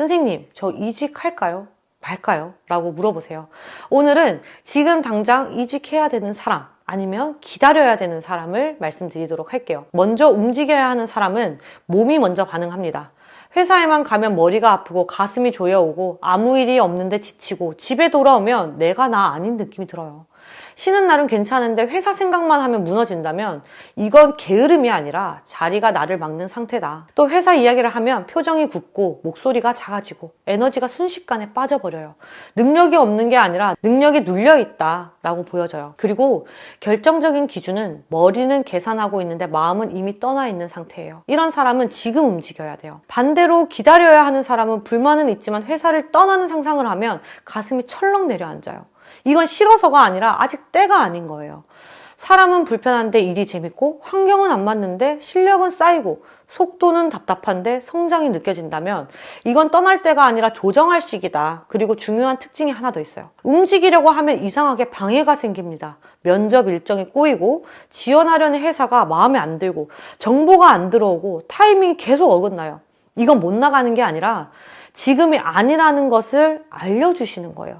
선생님, 저 이직할까요? 말까요? 라고 물어보세요. 오늘은 지금 당장 이직해야 되는 사람, 아니면 기다려야 되는 사람을 말씀드리도록 할게요. 먼저 움직여야 하는 사람은 몸이 먼저 반응합니다. 회사에만 가면 머리가 아프고 가슴이 조여오고 아무 일이 없는데 지치고 집에 돌아오면 내가 나 아닌 느낌이 들어요. 쉬는 날은 괜찮은데 회사 생각만 하면 무너진다면 이건 게으름이 아니라 자리가 나를 막는 상태다. 또 회사 이야기를 하면 표정이 굳고 목소리가 작아지고 에너지가 순식간에 빠져버려요. 능력이 없는 게 아니라 능력이 눌려있다 라고 보여져요. 그리고 결정적인 기준은 머리는 계산하고 있는데 마음은 이미 떠나 있는 상태예요. 이런 사람은 지금 움직여야 돼요. 반대로 기다려야 하는 사람은 불만은 있지만 회사를 떠나는 상상을 하면 가슴이 철렁 내려앉아요. 이건 싫어서가 아니라 아직 때가 아닌 거예요. 사람은 불편한데 일이 재밌고 환경은 안 맞는데 실력은 쌓이고 속도는 답답한데 성장이 느껴진다면 이건 떠날 때가 아니라 조정할 시기다. 그리고 중요한 특징이 하나 더 있어요. 움직이려고 하면 이상하게 방해가 생깁니다. 면접 일정이 꼬이고 지원하려는 회사가 마음에 안 들고 정보가 안 들어오고 타이밍이 계속 어긋나요. 이건 못 나가는 게 아니라 지금이 아니라는 것을 알려주시는 거예요.